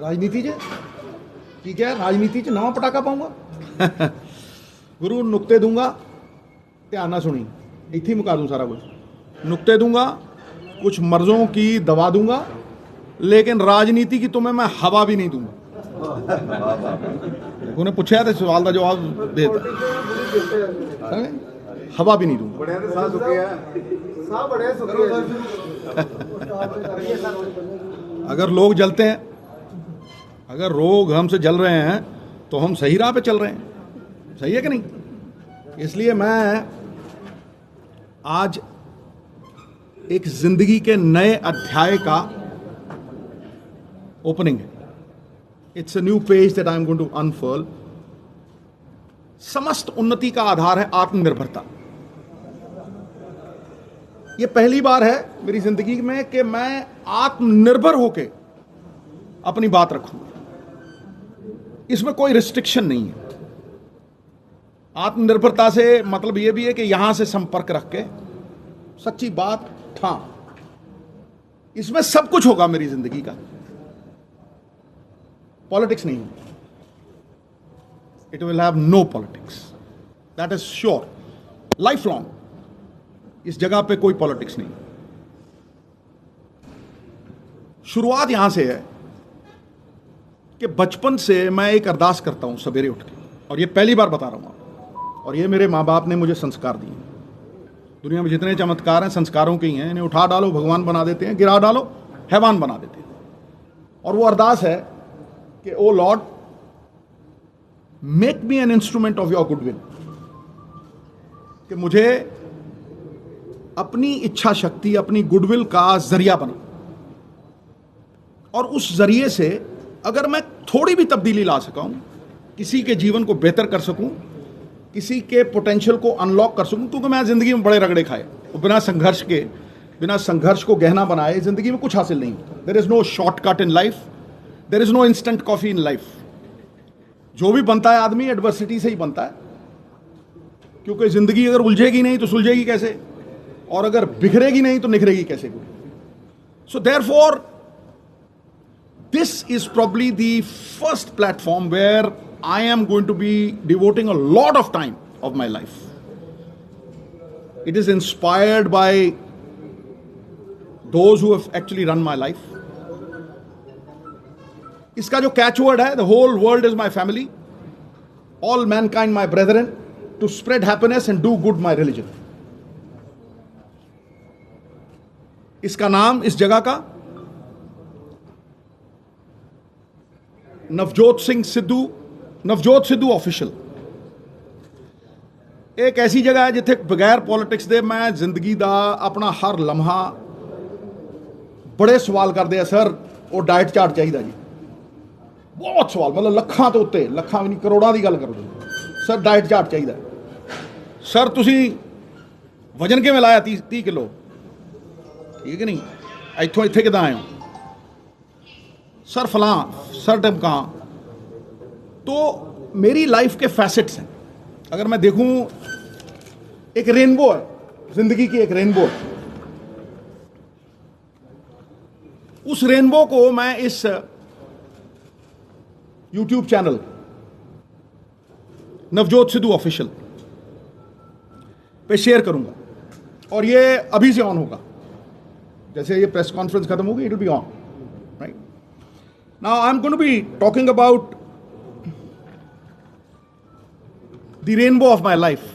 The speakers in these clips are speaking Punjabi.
ਰਾਜਨੀਤੀ 'ਚ ਕੀ ਕਿਹਾ ਰਾਜਨੀਤੀ 'ਚ ਨਵਾਂ ਪਟਾਕਾ ਪਾਉਂਗਾ ਗੁਰੂ ਨੁਕਤੇ ਦੂੰਗਾ ਧਿਆਨ ਨਾਲ ਸੁਣੀ ਇੱਥੇ ਹੀ ਮੁਕਾ ਦੂੰ ਸਾਰਾ ਕੁਝ नुक्ते दूंगा कुछ मर्जों की दवा दूंगा लेकिन राजनीति की तुम्हें मैं हवा भी नहीं दूंगा उन्हें पूछा तो सवाल का जवाब देता समझे? हवा भी नहीं दूंगा अगर लोग जलते हैं, अगर रोग हमसे जल रहे हैं तो हम सही राह पे चल रहे हैं। सही है कि नहीं? इसलिए मैं आज एक ज़िंदगी के नए अध्याय का ओपनिंग है। It's a new page that I am going to unfurl समस्त उन्नति का आधार है आत्मनिर्भरता। ये पहली बार है मेरी ज़िंदगी में कि मैं आत्मनिर्भर होके अपनी बात रखूँगा इसमें कोई रिस्ट्रिक्शन नहीं है। आत्मनिर्भरता से मतलब ये भी है कि यहाँ से संपर्क रख के सच्ची बात ठा। इसमें सब कुछ होगा मेरी ज़िंदगी का। पॉलिटिक्स नहीं it will have no politics that is sure lifelong इस जगह पे कोई पॉलिटिक्स नहीं। शुरुआत यहाँ से है कि बचपन से मैं एक अरदास करता हूँ सवेरे उठ के। और ये पहली बार बता रहा हूँ आपको। और ये मेरे माँ बाप ने मुझे संस्कार दिए। दुनिया में जितने चमत्कार हैं, संस्कारों के ही हैं। इन्हें उठा डालो, भगवान बना देते हैं, गिरा डालो, हैवान बना देते हैं। और वो अरदास है कि, O lord make me an instrument of your goodwill कि मुझे अपनी इच्छा शक्ति, अपनी गुडविल का ज़रिया बना। और उस ज़रिए से अगर मैं थोड़ी भी तब्दीली ला सका हूँ, किसी के जीवन को बेहतर कर सकूँ, किसी के पोटेंशियल को अनलॉक कर सकूँ, क्योंकि मैं ज़िंदगी में बड़े रगड़े खाए। और बिना संघर्ष के, बिना संघर्ष को गहना बनाए, ज़िंदगी में कुछ हासिल नहीं होता। There is no shortcut in life there is no instant coffee in life जो भी बनता है आदमी एडवर्सिटी से ही बनता है। क्योंकि ज़िंदगी अगर उलझेगी नहीं तो सुलझेगी कैसे? और अगर बिखरेगी नहीं तो निखरेगी कैसे को so therefore this is probably the first platform where I am going to be devoting a lot of time of my life it is inspired by those who actually run my life इसका जो कैचवर्ड है the whole world is my family all mankind my brethren to spread happiness and do good my religion इसका नाम इस जगह का ਨਵਜੋਤ ਸਿੰਘ ਸਿੱਧੂ ਨਵਜੋਤ ਸਿੱਧੂ ਆਫੀਸ਼ੀਅਲ ਇਹ ਇੱਕ ਐਸੀ ਜਗ੍ਹਾ ਹੈ ਜਿੱਥੇ ਬਗੈਰ ਪੋਲਿਟਿਕਸ ਦੇ ਮੈਂ ਜ਼ਿੰਦਗੀ ਦਾ ਆਪਣਾ ਹਰ ਲਮਹਾ ਬੜੇ ਸਵਾਲ ਕਰਦੇ ਆ ਸਰ ਉਹ ਡਾਈਟ ਚਾਰਟ ਚਾਹੀਦਾ ਜੀ ਬਹੁਤ ਸਵਾਲ ਮਤਲਬ ਲੱਖਾਂ ਤੋਂ ਉੱਤੇ ਲੱਖਾਂ ਵੀ ਨਹੀਂ ਕਰੋੜਾਂ ਦੀ ਗੱਲ ਕਰਦੇ ਸਰ ਡਾਈਟ ਚਾਰਟ ਚਾਹੀਦਾ ਸਰ ਤੁਸੀਂ ਵਜਨ ਕਿਵੇਂ ਲਾਇਆ 30 30 ਕਿਲੋ ठीक है नहीं? इतों इतने किदा आयो सर फलां, सर डमकां तो मेरी लाइफ के फैसेट्स हैं। अगर मैं देखूँ, एक रेनबो है, ज़िंदगी की एक रेनबो है। उस रेनबो को मैं इस uh, YouTube channel Navjot Sidhu official पे शेयर करूँगा। और ये अभी से ऑन होगा। जैसे ये प्रेस कॉन्फ्रेंस खत्म होगी it be on right now I am going to be talking about the rainbow of my life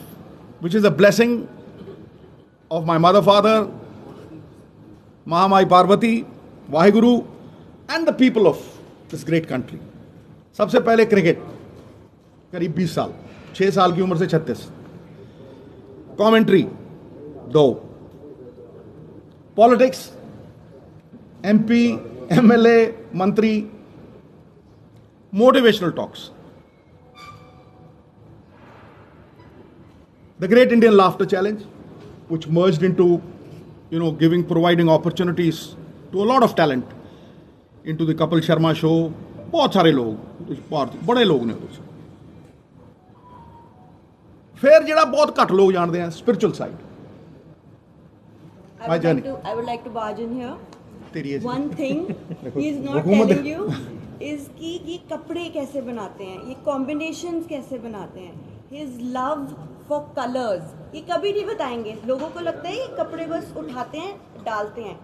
which is a blessing of my mother father Mahamai Parvati Waheguru and the people of this great country सबसे पहले क्रिकेट करीब 20 साल, छह साल की उम्र से छत्तीस। कॉमेंट्री दो। पॉलिटिक्स एमपी एमएलए मंत्री motivational talks the great indian laughter challenge which merged into you know giving providing opportunities to a lot of talent into the kapil sharma show ਬਹੁਤ ਸਾਰੇ ਲੋਕ ਭਾਰਤ ਬੜੇ ਲੋਕ ਨੇ ਉਹਦੇ 'ਚ ਫਿਰ ਜਿਹੜਾ ਬਹੁਤ ਘੱਟ ਲੋਕ ਜਾਣਦੇ ਆ spiritual side I would. Like to, I would like to barge in here. one thing he is not telling you is कि ये कपड़े कैसे बनाते हैं ये कॉम्बिनेशंस कैसे बनाते हैं। His love for colors ये कभी नहीं बताएँगे। लोगों को लगता है ये कपड़े बस उठाते हैं डालते हैं।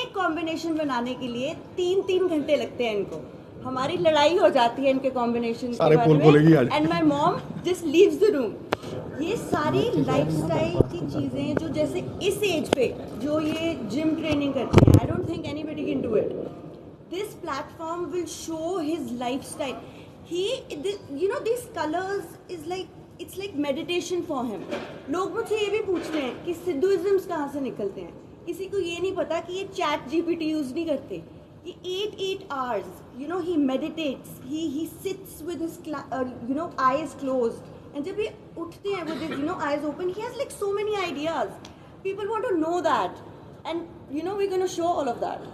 एक कॉम्बिनेशन बनाने के लिए तीन तीन घंटे लगते हैं इनको। हमारी लड़ाई हो जाती है इनके combination. And my mom just leaves the room ये सारी लाइफस्टाइल की चीज़ें जो जैसे इस एज पे जो ये जिम ट्रेनिंग करती हैं I don't think anybody can do it this platform will show his lifestyle he you know this colours is like it's like meditation for him लोग मुझसे ये भी पूछते हैं कि सिद्धुइज्म्स कहाँ से निकलते हैं? किसी को ये नहीं पता कि ये चैट जीपीटी यूज़ नहीं करते। ये eight eight hours you know he he he sits with his cla- uh, you know eyes closed. जब ये उठते हैं with his you know eyes open he has like so many ideas people want to know that and you know we're going to show all of that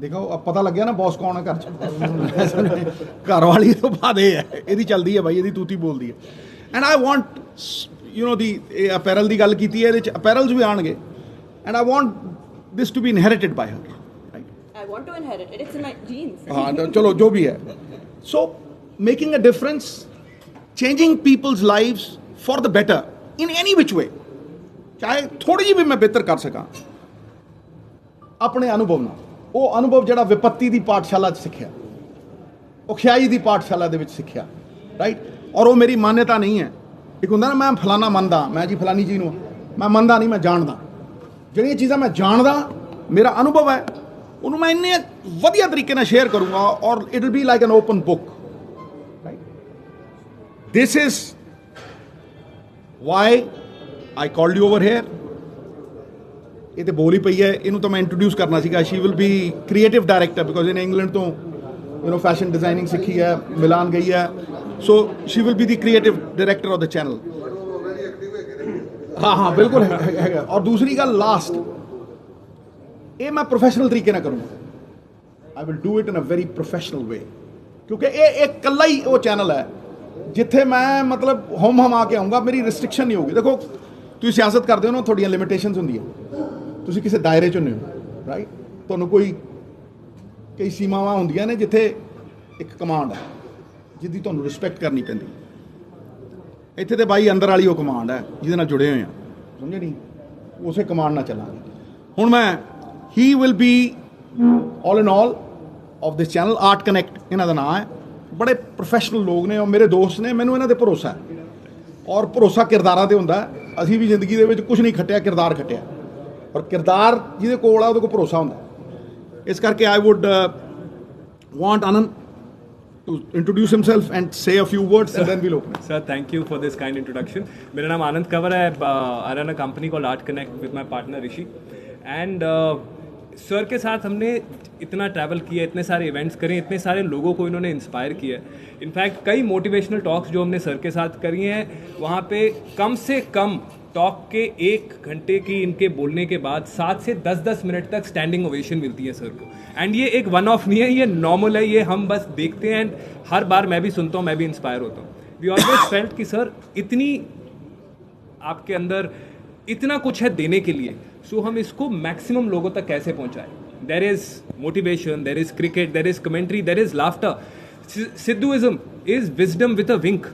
ਦੇਖੋ अब पता लग गया ना बॉस कौन है घर ਚ ਘਰ ਵਾਲੀ ਤੋਂ ਬਾਅਦ ਇਹ ਹੈ ਇਹਦੀ ਚੱਲਦੀ ਹੈ ਬਾਈ ਇਹਦੀ ਤੂਤੀ ਬੋਲਦੀ ਹੈ and I want you know ਦੀ ਇਹ ਅਪੈਰਲ ਦੀ ਗੱਲ ਕੀਤੀ ਹੈ ਇਹਦੇ ਚ ਅਪੈਰਲਸ ਵੀ ਆਣਗੇ and I want this to be inherited by her I want to inherit it it's in my genes ਹਾਂ ਤਾਂ ਚਲੋ ਜੋ ਵੀ ਹੈ ਸੋ making a difference changing people's lives for the better in any which way ਚਾਹੇ ਥੋੜੀ ਜਿਹੀ ਵੀ ਮੈਂ ਬਿਹਤਰ ਕਰ ਸਕਾਂ ਆਪਣੇ ਅਨੁਭਵ ਨਾਲ ਉਹ ਅਨੁਭਵ ਜਿਹੜਾ ਵਿਪਤੀ ਦੀ ਪਾਠਸ਼ਾਲਾ 'ਚ ਸਿੱਖਿਆ ਉਖਿਆਈ ਦੀ ਪਾਠਸ਼ਾਲਾ ਦੇ ਵਿੱਚ ਸਿੱਖਿਆ ਰਾਈਟ ਔਰ ਉਹ ਮੇਰੀ ਮਾਨਤਾ ਨਹੀਂ ਹੈ ਇੱਕ ਹੁੰਦਾ ਨਾ ਮੈਂ ਫਲਾਣਾ ਮੰਨਦਾ ਮੈਂ ਜੀ ਫਲਾਨੀ ਜੀ ਨੂੰ ਮੈਂ ਮੰਨਦਾ ਨਹੀਂ ਮੈਂ ਜਾਣਦਾ ਜਿਹੜੀਆਂ ਚੀਜ਼ਾਂ ਮੈਂ ਜਾਣਦਾ ਮੇਰਾ ਅਨੁਭਵ ਹੈ ਉਹਨੂੰ ਮੈਂ ਇੰਨੇ ਵਧੀਆ ਤਰੀਕੇ ਨਾਲ ਸ਼ੇਅਰ ਕਰੂੰਗਾ ਔਰ it will be like an open book this is why I called you over here ਇਹ ਤੇ ਬੋਲ ਹੀ ਪਈ ਹੈ। ਇਹਨੂੰ ਤਾਂ ਮੈਂ ਇੰਟਰੋਡਿਊਸ ਕਰਨਾ ਸੀਗਾ। She will be creative director because ਇਹਨੇ ਇੰਗਲੈਂਡ ਤੋਂ ਯੂ نو ਫੈਸ਼ਨ ਡਿਜ਼ਾਈਨਿੰਗ ਸਿੱਖੀ ਹੈ, ਮਿਲਾਨ ਗਈ ਹੈ। So she will be the creative director of the channel ਹਾਂ ਹਾਂ, ਬਿਲਕੁਲ ਹੈ- ਹੈ- ਹੈਗਾ ਔਰ ਦੂਸਰੀ ਗੱਲ ਲਾਸਟ ਇਹ ਮੈਂ ਪ੍ਰੋਫੈਸ਼ਨਲ ਤਰੀਕੇ ਨਾਲ ਕਰੂੰਗਾ। I will do it in a very professional way ਕਿਉਂਕਿ ਇਹ ਇੱਕ ਇਕੱਲਾ ਹੀ ਉਹ ਚੈਨਲ ਹੈ। ਜਿੱਥੇ ਮੈਂ ਮਤਲਬ ਹਮ ਹਮ ਆ ਕੇ ਆਉਂਗਾ ਮੇਰੀ ਰਿਸਟ੍ਰਿਕਸ਼ਨ ਨਹੀਂ ਹੋਊਗੀ। ਦੇਖੋ, ਤੁਸੀਂ ਸਿਆਸਤ ਕਰਦੇ ਹੋ ਨਾ, ਤੁਹਾਡੀਆਂ ਲਿਮਿਟੇਸ਼ਨਸ ਹੁੰਦੀਆਂ। ਤੁਸੀਂ ਕਿਸੇ ਦਾਇਰੇ 'ਚ ਹੁੰਦੇ ਹੋ ਰਾਈਟ ਤੁਹਾਨੂੰ ਕੋਈ, ਕਈ ਸੀਮਾਵਾਂ ਹੁੰਦੀਆਂ ਨੇ ਜਿੱਥੇ ਇੱਕ ਕਮਾਂਡ ਹੈ ਜਿਹਦੀ ਤੁਹਾਨੂੰ ਰਿਸਪੈਕਟ ਕਰਨੀ ਪੈਂਦੀ। ਇੱਥੇ ਤੇ ਬਾਈ ਅੰਦਰ ਵਾਲੀ ਉਹ ਕਮਾਂਡ ਹੈ ਜਿਹਦੇ ਨਾਲ ਜੁੜੇ ਹੋਏ ਆ। ਸਮਝੇ ਨਹੀਂ? ਉਸੇ ਕਮਾਂਡ ਨਾਲ ਚੱਲਾਂਗੇ। ਹੁਣ ਮੈਂ he will be all in all of this channel Art Connect ਇਹਨਾਂ ਦਾ ਨਾਮ ਹੈ। ਬੜੇ ਪ੍ਰੋਫੈਸ਼ਨਲ ਲੋਕ ਨੇ ਔਰ ਮੇਰੇ ਦੋਸਤ ਨੇ ਮੈਨੂੰ ਇਹਨਾਂ ਤੇ ਭਰੋਸਾ ਹੈ ਔਰ ਭਰੋਸਾ ਕਿਰਦਾਰਾਂ ਤੇ ਹੁੰਦਾ ਹੈ। ਅਸੀਂ ਵੀ ਜ਼ਿੰਦਗੀ ਦੇ ਵਿੱਚ ਕੁਝ ਨਹੀਂ ਖੱਟਿਆ ਕਿਰਦਾਰ ਖੱਟਿਆ ਔਰ ਕਿਰਦਾਰ ਜਿਹਦੇ ਕੋਲ ਆ ਉਹਦੇ ਕੋਲ ਭਰੋਸਾ ਹੁੰਦਾ ਹੈ। ਇਸ ਕਰਕੇ I would want Anand to introduce himself and say a few words and then we'll open Sir, thank you for this kind introduction. मेरा नाम आनंद कंवर है I run a company call art connect with my partner Rishi and sir के साथ हमने इतना ट्रैवल किया, इतने सारे इवेंट्स करे, इतने सारे लोगों को इन्होंने इंस्पायर किया। इनफैक्ट कई मोटिवेशनल टॉक्स जो हमने सर के साथ करी हैं, वहाँ पे कम से कम टॉक के एक घंटे की इनके बोलने के बाद सात से दस दस मिनट तक स्टैंडिंग ओवेशन मिलती है सर को। एंड ये एक वन ऑफ़ नहीं है, ये नॉर्मल है, ये हम बस देखते हैं एंड हर बार मैं भी सुनता हूँ, मैं भी इंस्पायर होता हूँ। वी ऑलवेज फेल्ट कि सर, इतनी आपके अंदर इतना कुछ है देने के लिए। सो हम इसको मैक्सिमम लोगों तक कैसे पहुंचाएँ there is motivation there is cricket there is commentary there is laughter Sidhuism is wisdom with a wink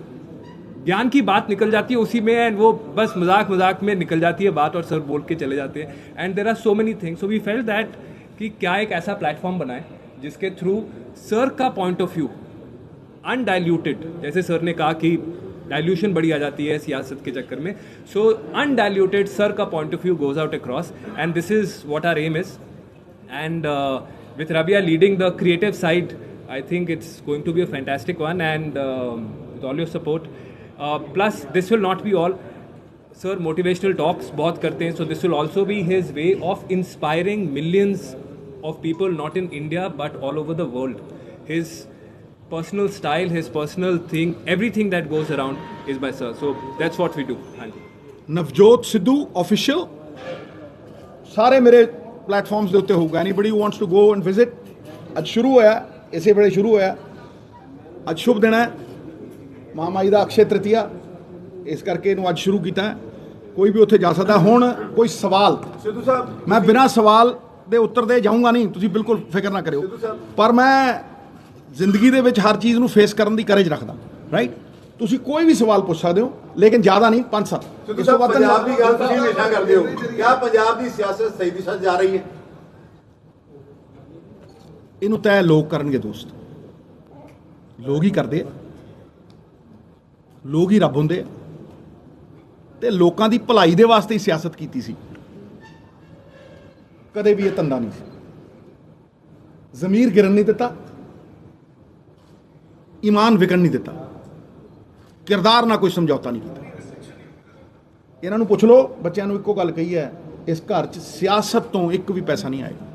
ज्ञान की बात निकल जाती है उसी में एंड वो बस मज़ाक मज़ाक में निकल जाती है बात और सर बोल के चले जाते हैं। And there are so many things so we fell that कि क्या एक ऐसा प्लेटफॉर्म बनाए जिसके थ्रू सर का पॉइंट ऑफ़ व्यू अनडाइल्यूटेड जैसे सर ने कहा कि डायल्यूशन बड़ी आ जाती है सियासत के चक्कर में। सो अनडाइल्यूटेड सर का point of view goes out across and this is what R M is and with Rabia leading the creative side I think it's going to be a fantastic one and with all your support plus this will not be all sir motivational talks बहुत करते हैं so this will also be his way of inspiring millions of people not in India but all over the world his personal style, his personal thing, everything that goes around is by Sir. So that's what we do. Navjot Sidhu official ਸਾਰੇ ਮੇਰੇ ਪਲੇਟਫਾਰਮਸ ਦੇ ਉੱਤੇ ਹੋਊਗਾ anybody who wants to go and visit ਅੱਜ ਸ਼ੁਰੂ ਹੋਇਆ ਇਸੇ ਵੇਲੇ ਸ਼ੁਰੂ ਹੋਇਆ ਅੱਜ ਸ਼ੁਭ ਦਿਨ ਹੈ ਮਹਾਮਾਈ ਦਾ ਅਕਸ਼ੇ ਤ੍ਰਿਤੀਆ ਇਸ ਕਰਕੇ ਇਹਨੂੰ ਅੱਜ ਸ਼ੁਰੂ ਕੀਤਾ। ਕੋਈ ਵੀ ਉੱਥੇ ਜਾ ਸਕਦਾ ਹੁਣ ਕੋਈ ਸਵਾਲ ਸਿੱਧੂ ਸਾਹਿਬ ਮੈਂ ਬਿਨਾਂ ਸਵਾਲ ਦੇ ਉੱਤਰ ਦੇ ਜਾਊਂਗਾ ਨਹੀਂ ਤੁਸੀਂ ਬਿਲਕੁਲ ਫਿਕਰ ਨਾ ਕਰਿਓ ਪਰ ਮੈਂ ਜ਼ਿੰਦਗੀ ਦੇ ਵਿੱਚ ਹਰ ਚੀਜ਼ ਨੂੰ ਫੇਸ ਕਰਨ ਦੀ ਕਰੇਜ ਰੱਖਦਾ ਰਾਈਟ ਤੁਸੀਂ ਕੋਈ ਵੀ ਸਵਾਲ ਪੁੱਛ ਸਕਦੇ ਹੋ ਲੇਕਿਨ ਜ਼ਿਆਦਾ ਨਹੀਂ 5-7 ਸਿੱਧੂ ਸਾਹਿਬ ਪੰਜਾਬ ਦੀ ਗੱਲ ਤੁਸੀਂ ਹਮੇਸ਼ਾ ਕਰਦੇ ਹੋ। ਕਿਆ ਪੰਜਾਬ ਦੀ ਸਿਆਸਤ ਸਹੀ ਦਿਸ਼ਾ ਜਾ ਰਹੀ ਹੈ? ਇਹਨੂੰ ਤੈਅ ਲੋਕ ਕਰਨਗੇ ਦੋਸਤ। ਲੋਕ ਹੀ ਕਰਦੇ ਆ। ਲੋਕ ਹੀ ਰੱਬ ਹੁੰਦੇ ਆ। ਤੇ ਲੋਕਾਂ ਦੀ ਭਲਾਈ ਦੇ ਵਾਸਤੇ ਹੀ ਸਿਆਸਤ ਕੀਤੀ ਸੀ। ਕਦੇ ਵੀ ਇਹ ਧੰਦਾ ਨਹੀਂ ਸੀ। ਜ਼ਮੀਰ ਗਿਰਨ ਨਹੀਂ ਦਿੱਤਾ। ਈਮਾਨ ਵਿਕਣ ਨਹੀਂ ਦਿੱਤਾ ਕਿਰਦਾਰ ਨਾਲ ਕੋਈ ਸਮਝੌਤਾ ਨਹੀਂ ਕੀਤਾ ਇਹਨਾਂ ਨੂੰ ਪੁੱਛ ਲਓ ਬੱਚਿਆਂ ਨੂੰ ਇੱਕੋ ਗੱਲ ਕਹੀ ਹੈ ਇਸ ਘਰ 'ਚ ਸਿਆਸਤ ਤੋਂ ਇੱਕ ਵੀ ਪੈਸਾ ਨਹੀਂ ਆਏਗਾ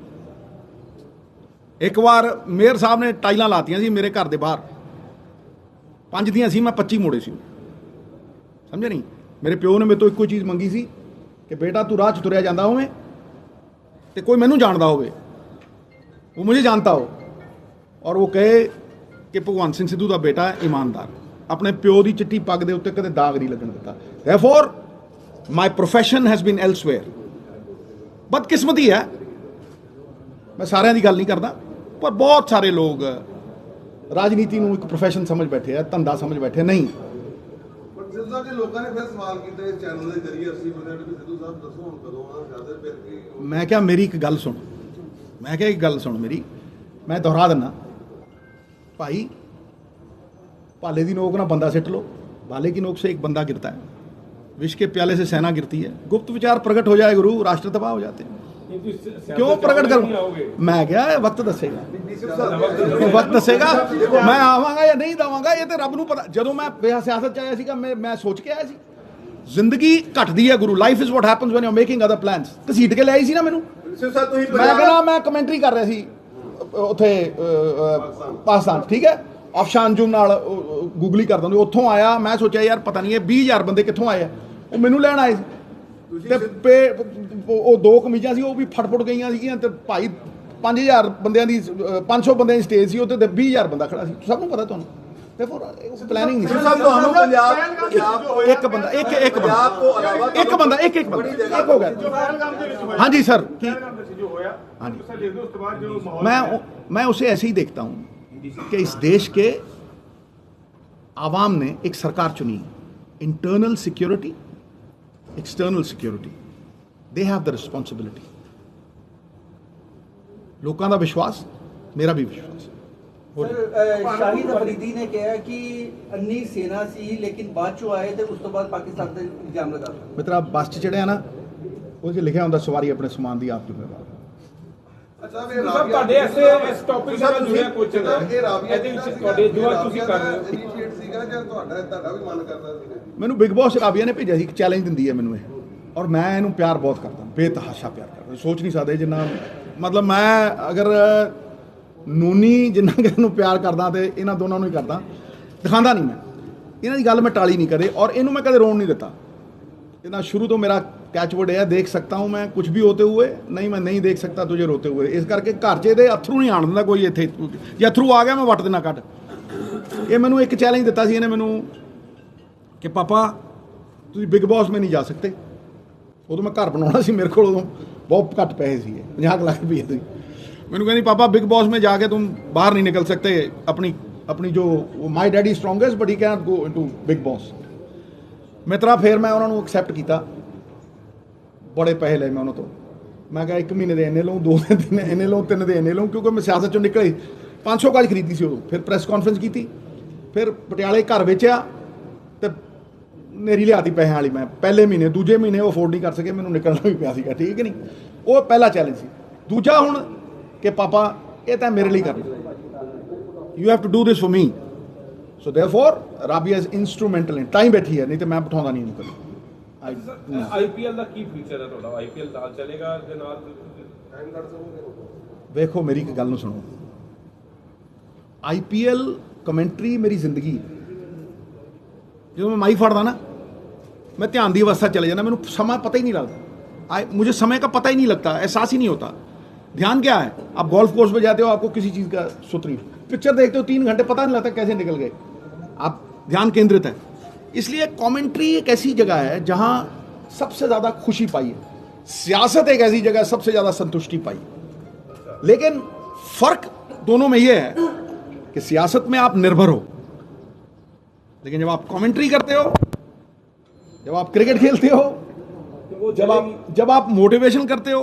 ਇੱਕ ਵਾਰ ਮੇਅਰ ਸਾਹਿਬ ਨੇ ਟਾਈਲਾਂ ਲਾਤੀਆਂ ਸੀ ਮੇਰੇ ਘਰ ਦੇ ਬਾਹਰ ਪੰਜ ਦੀਆਂ ਸੀ ਮੈਂ 25 ਮੋੜੇ ਸੀ ਸਮਝੇ ਨਹੀਂ ਮੇਰੇ ਪਿਓ ਨੇ ਮੇਰੇ ਤੋਂ ਇੱਕੋ ਚੀਜ਼ ਮੰਗੀ ਸੀ ਕਿ ਬੇਟਾ ਤੂੰ ਰਾਹ 'ਚ ਤੁਰਿਆ ਜਾਂਦਾ ਹੋਵੇਂ ਤੇ ਕੋਈ ਮੈਨੂੰ ਜਾਣਦਾ ਹੋਵੇ ਉਹ ਮੈਨੂੰ ਜਾਣਦਾ ਹੋ ਔਰ ਉਹ ਕਹੇ ਕਿ ਭਗਵੰਤ ਸਿੰਘ ਸਿੱਧੂ ਦਾ ਬੇਟਾ ਹੈ ਇਮਾਨਦਾਰ। ਆਪਣੇ ਪਿਓ ਦੀ ਚਿੱਟੀ ਪੱਗ ਦੇ ਉੱਤੇ ਕਦੇ ਦਾਗ ਨਹੀਂ ਲੱਗਣ ਦਿੱਤਾ। Therefore my profession has been elsewhere. ਬਦਕਿਸਮਤੀ ਹੈ। ਮੈਂ ਸਾਰਿਆਂ ਦੀ ਗੱਲ ਨਹੀਂ ਕਰਦਾ ਪਰ ਬਹੁਤ ਸਾਰੇ ਲੋਕ ਰਾਜਨੀਤੀ ਨੂੰ ਇੱਕ profession ਸਮਝ ਬੈਠੇ ਆ ਧੰਦਾ ਸਮਝ ਬੈਠੇ ਨਹੀਂ। ਪਰ ਸਿੱਧੂ ਸਾਹਿਬ ਜੀ ਲੋਕਾਂ ਨੇ ਫਿਰ ਸਵਾਲ ਕੀਤਾ ਇਸ ਚੈਨਲ ਦੇ ਜ਼ਰੀਏ 80% ਵੀ ਸਿੱਧੂ ਸਾਹਿਬ ਦੱਸੋ ਹੁਣ ਕਦੋਂ ਆਉਣਾ ਸਿਆਸਤ ਫਿਰ ਕੀ ਮੈਂ ਕਿਹਾ ਮੇਰੀ ਇੱਕ ਗੱਲ ਸੁਣ। ਮੈਂ ਕਿਹਾ ਇੱਕ ਗੱਲ ਸੁਣ ਮੇਰੀ। ਮੈਂ ਦੁਹਰਾ ਦਿੰਨਾ ਭਾਈ ਭਾਲੇ ਦੀ ਨੋਕ ਨਾ ਬੰਦਾ ਸਿੱਟ लो भाले की नोक से एक बंदा गिरता है विष के प्याले से सेना गिरती है गुप्त विचार प्रकट हो जाए गुरु राष्ट्र तबाह हो जाते हैं क्यों प्रकट करूं मैं क्या ਇਹ ਵਕਤ ਦੱਸੇਗਾ ਵਕਤ ਦੱਸੇਗਾ ਮੈਂ ਆਵਾਂਗਾ ਜਾਂ ਨਹੀਂ ਦਵਾਂਗਾ ਇਹ ਤੇ ਰੱਬ ਨੂੰ ਪਤਾ ਜਦੋਂ ਮੈਂ ਬਿਹਾ ਸਿਆਸਤ ਚ ਆਇਆ ਸੀਗਾ ਮੈਂ ਮੈਂ ਸੋਚ ਕੇ ਆਇਆ ਸੀ ਜ਼ਿੰਦਗੀ ਘਟਦੀ ਹੈ ਗੁਰੂ life is what happens when you making other plans ਘਸੀਟ ਕੇ ਲਿਆਈ ਸੀ ਨਾ ਮੈਨੂੰ ਸਿੱਧੂ ਸਾਹਿਬ ਤੁਸੀਂ ਮੈਂ ਕਹਿੰਦਾ ਮੈਂ ਕਮੈਂਟਰੀ ਕਰ ਰਿਹਾ ਸੀ ਅ, ਉੱਥੇ ਪਾਕਿਸਤਾਨ ਠੀਕ ਹੈ? ਆਫਸ਼ਾਨ ਜੂਮ ਨਾਲ ਗੂਗਲੀ ਕਰ ਦਿੰਦੇ ਉੱਥੋਂ ਆਇਆ ਮੈਂ ਸੋਚਿਆ ਯਾਰ ਪਤਾ ਨਹੀਂ ਇਹ 20000 ਬੰਦੇ ਕਿੱਥੋਂ ਆਏ ਆ। ਉਹ ਮੈਨੂੰ ਲੈਣ ਆਏ ਸੀ। ਤੇ ਉਹ ਉਹ ਦੋ ਕਮੀਜ਼ਾਂ ਸੀ ਉਹ ਵੀ ਫਟਫਟ ਗਈਆਂ ਸੀਗੀਆਂ ਤੇ ਭਾਈ 5000 ਬੰਦਿਆਂ ਦੀ ਅ, 500 ਬੰਦਿਆਂ ਦੀ ਸਟੇਜ ਸੀ ਉੱਤੇ ਤੇ 20000 ਬੰਦਾ ਖੜਾ ਸੀ। ਸਭ ਨੂੰ ਪਤਾ ਤੁਹਾਨੂੰ? प्लानिंग एक बंदा एक एक बंदा। एक बंदा एक एक बंदा। एक हो गया। हाँ जी सर। हाँ जी। मैं मैं उसे ऐसे ही देखता हूँ कि इस देश के आवाम ने एक सरकार चुनी internal security external security they have the responsibility लोगों का विश्वास मेरा भी विश्वास है। ਸਰ ਸ਼ਾਹਿਦ ਅਫਰੀਦੀ ਨੇ ਕਿਹਾ ਕਿ ਅੰਨੀ ਸੇਨਾ ਸੀ ਲੇਕਿਨ ਬਾਅਦ ਚੋਂ ਆਏ ਤੇ ਉਸ ਤੋਂ ਬਾਅਦ ਪਾਕਿਸਤਾਨ ਤੇ ਇਲਜ਼ਾਮ ਲਗਾਤਾ ਮਿੱਤਰਾ ਬੱਸ 'ਚ ਚੜਿਆ ਨਾ ਉਹ 'ਚ ਲਿਖਿਆ ਹੁੰਦਾ ਸਵਾਰੀ ਆਪਣੇ ਸਮਾਨ ਦੀ ਆਪ ਜ਼ਿੰਮੇਵਾਰ ਸਭ ਤੁਹਾਡੇ ਐਸੇ ਇਸ ਟੌਪਿਕ ਨਾਲ ਜੁੜਿਆ ਕੁਐਸਚਨ ਹੈ ਇਹ ਰਾਬੀਆ ਇਹਦੇ ਵਿੱਚ ਤੁਹਾਡੇ ਜੋ ਤੁਸੀਂ ਕਰ ਰਹੇ ਹੋ। ਇਨੀਸ਼ੀਏਟ ਸੀਗਾ ਜਾਂ ਤੁਹਾਡਾ ਤੁਹਾਡਾ ਵੀ ਮਨ ਕਰਦਾ ਸੀਗਾ ਮੈਨੂੰ ਬਿਗ ਬੌਸ ਰਾਬੀਆ ਨੇ ਭੇਜਿਆ ਸੀ ਇੱਕ ਚੈਲੰਜ ਦਿੰਦੀ ਹੈ ਮੈਨੂੰ ਇਹ। ਔਰ ਮੈਂ ਇਹਨੂੰ ਪਿਆਰ ਬਹੁਤ ਕਰਦਾ ਬੇਤਹਾਸ਼ਾ ਪਿਆਰ ਕਰਦਾ। ਸੋਚ ਨਹੀਂ ਸਕਦੇ ਜਿੰਨਾ ਮਤਲਬ ਮੈਂ ਅਗਰ ਨੂਨੀ ਜਿੰਨਾ ਕਿ ਇਹਨੂੰ ਪਿਆਰ ਕਰਦਾ ਤੇ ਇਹਨਾਂ ਦੋਨਾਂ ਨੂੰ ਹੀ ਕਰਦਾ, ਦਿਖਾਉਂਦਾ ਨਹੀਂ ਮੈਂ। ਇਹਨਾਂ ਦੀ ਗੱਲ ਮੈਂ ਟਾਲੀ ਨਹੀਂ ਕਰੇ ਔਰ ਇਹਨੂੰ ਮੈਂ ਕਦੇ ਰੋਣ ਨਹੀਂ ਦਿੱਤਾ। ਇਹਨਾਂ ਸ਼ੁਰੂ ਤੋਂ ਮੇਰਾ ਕੈਚਵਰਡ ਹੈ, ਦੇਖ ਸਕਦਾ ਹੂੰ ਮੈਂ ਕੁਝ ਵੀ ਹੋਤੇ ਹੋਏ, ਨਹੀਂ ਮੈਂ ਨਹੀਂ ਦੇਖ ਸਕਦਾ ਤੁਝੇ ਰੋਤੇ ਹੋਏ। ਇਸ ਕਰਕੇ ਘਰ 'ਚ ਇਹਦੇ ਅਥਰੂ ਨਹੀਂ ਆਣ ਦਿੰਦਾ ਕੋਈ ਇੱਥੇ। ਜੇ ਅਥਰੂ ਆ ਗਿਆ ਮੈਂ ਵੱਟ ਦੇਣਾ ਕੱਟ ਇਹ ਮੈਨੂੰ ਇੱਕ ਚੈਲੰਜ ਦਿੱਤਾ ਸੀ, ਇਹਨੇ ਮੈਨੂੰ ਕਿ ਪਾਪਾ, ਤੁਸੀਂ ਬਿਗ ਬਾਸ ਮੇ ਨਹੀਂ ਜਾ ਸਕਦੇ। ਉਦੋਂ ਮੈਂ ਘਰ ਬਣਾਉਣਾ ਸੀ ਮੇਰੇ ਕੋਲ, ਉਦੋਂ ਬਹੁਤ ਘੱਟ ਪੈਸੇ ਸੀ 50 ਲੱਖ ਰੁਪਏ ਤੁਸੀਂ ਮੈਨੂੰ ਕਹਿੰਦੀ ਪਾਪਾ ਬਿਗ ਬੌਸ में जाके तुम बाहर नहीं निकल सकते अपनी अपनी जो my daddy strongest but he can go into Bigg Boss ਮਿੱਤਰਾ ਫਿਰ ਮੈਂ ਉਹਨਾਂ ਨੂੰ ਐਕਸੈਪਟ ਕੀਤਾ ਬੜੇ ਪੈਸੇ ਲਏ ਮੈਂ ਉਹਨਾਂ ਤੋਂ ਮੈਂ ਕਿਹਾ ਇੱਕ ਮਹੀਨੇ ਦੇ ਇੰਨੇ ਲਵਾਂ ਦੋ ਦੇ ਤਿੰਨ ਇੰਨੇ ਲਵਾਂ ਤਿੰਨ ਦੇ ਇੰਨੇ ਲਵਾਂ ਕਿਉਂਕਿ ਮੈਂ ਸਿਆਸਤ ਚੋਂ ਨਿਕਲੇ 500 ਗਜ ਖਰੀਦੀ ਸੀ ਉਦੋਂ ਫਿਰ ਪ੍ਰੈਸ ਕਾਨਫਰੰਸ ਕੀਤੀ ਫਿਰ ਪਟਿਆਲੇ ਘਰ ਵੇਚਿਆ ਤੇ ਮੇਰੀ ਲਿਆਤੀ ਪੈਸਿਆਂ ਵਾਲੀ ਮੈਂ ਪਹਿਲੇ ਮਹੀਨੇ ਦੂਜੇ ਮਹੀਨੇ ਉਹ ਅਫੋਰਡ ਨਹੀਂ ਕਰ ਸਕੇ ਮੈਨੂੰ ਨਿਕਲਣਾ ਵੀ ਪਿਆ ਸੀਗਾ ਠੀਕ ਹੈ ਨਹੀਂ ਉਹ ਪਹਿਲਾ ਚੈਲੰਜ ਸੀ ਦੂਜਾ ਹੁਣ ਕਿ ਪਾਪਾ ਇਹ ਤਾਂ ਮੇਰੇ ਲਈ ਕਰ you have to do this for me so therefore Rabia is instrumental in time ਬੈਠੀ ਹੈ ਨਹੀਂ ਤੇ ਮੈਂ ਬਿਠਾਉਂਦਾ ਨਹੀਂ ਇਹਨੂੰ ਆਈਪੀਐਲ ਦਾ ਕੀ ਫੀਚਰ ਹੈ ਤੁਹਾਡਾ? ਆਈਪੀਐਲ ਨਾਲ ਚੱਲੇਗਾ ਦੇ ਨਾਲ? ਟਾਈਮ ਕੱਢ ਸਕੋਗੇ ਵੇਖੋ ਮੇਰੀ ਇੱਕ ਗੱਲ ਨੂੰ ਸੁਣੋ। ਆਈਪੀਐਲ ਕਮੈਂਟਰੀ ਮੇਰੀ ਜ਼ਿੰਦਗੀ ਜਦੋਂ ਮੈਂ ਮਾਈ ਫੜਦਾ ਨਾ ਮੈਂ ਧਿਆਨ ਦੀ ਅਵਸਥਾ ਚਲੇ ਜਾਂਦਾ ਮੈਨੂੰ ਸਮਾਂ ਪਤਾ ਹੀ ਨਹੀਂ ਲੱਗਦਾ। आई मुझे समय का पता ही नहीं लगता एहसास ही नहीं ध्यान क्या है? आप गोल्फ कोर्स पे जाते हो, आपको किसी चीज़ का सूत्र पिक्चर देखते हो, तीन घंटे पता नहीं लगता कैसे निकल गए। आप ध्यान केंद्रित है। इसलिए कमेंट्री एक ऐसी जगह है जहाँ सबसे ज़्यादा खुशी पाई है। सियासत एक ऐसी जगह सबसे ज़्यादा संतुष्टि पाई लेकिन फ़र्क दोनों में यह है कि सियासत में आप निर्भर हो। लेकिन जब आप कमेंट्री करते हो, जब आप क्रिकेट खेलते हो, जब आप जब आप मोटिवेशन करते हो